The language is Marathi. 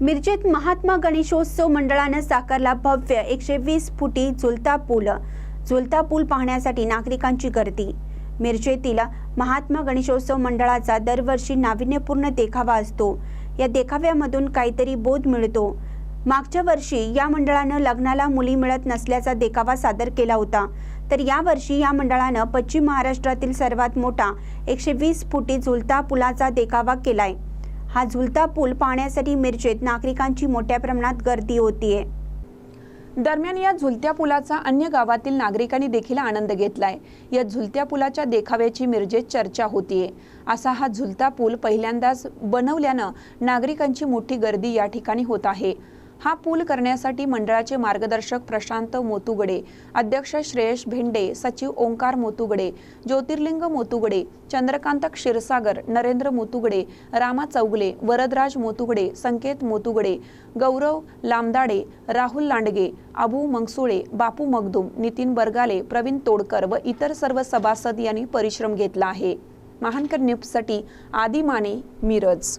मिरजेत महात्मा गणेशोत्सव मंडळानं साकारला भव्य एकशे वीस फुटी झुलता पूल. झुलता पूल पाहण्यासाठी नागरिकांची गर्दी. मिरजेतील महात्मा गणेशोत्सव मंडळाचा दरवर्षी नाविन्यपूर्ण देखावा असतो. या देखाव्यामधून काहीतरी बोध मिळतो. मागच्या वर्षी या मंडळानं लग्नाला मुली मिळत नसल्याचा देखावा सादर केला होता. तर यावर्षी या मंडळानं पश्चिम महाराष्ट्रातील सर्वात मोठा एकशे वीस फुटी झुलता पुलाचा देखावा केलाय. हा झुलता पूल पाहण्यासाठी मिरजेत नागरिकांची मोठ्या प्रमाणात गर्दी होतीये. दरम्यान या झुलत्या पुलाचा अन्य गावातील नागरिकांनी देखील आनंद घेतलाय. या झुलत्या पुलाच्या देखाव्याची मिरजेत चर्चा होतीये. असा हा झुलता पूल पहिल्यांदाच बनवल्यानं नागरिकांची मोठी गर्दी या ठिकाणी होत आहे. हा पूल करण्यासाठी मंडळाचे मार्गदर्शक प्रशांत मोतुगडे अध्यक्ष श्रेयश भेंडे सचिव ओंकार मोतुगडे ज्योतिर्लिंग मोतुगडे चंद्रकांत क्षीरसागर नरेंद्र मोतुगडे रामा चौगले वरदराज मोतुगडे संकेत मोतुगडे गौरव लामदाडे राहुल लांडगे अबू मंगसुळे बापू मगदुम नितीन बरगाले प्रवीण तोडकर व इतर सर्व सभासद यांनी परिश्रम घेतला आहे. महानकर न्यूजसाठी आदी माने मिरज.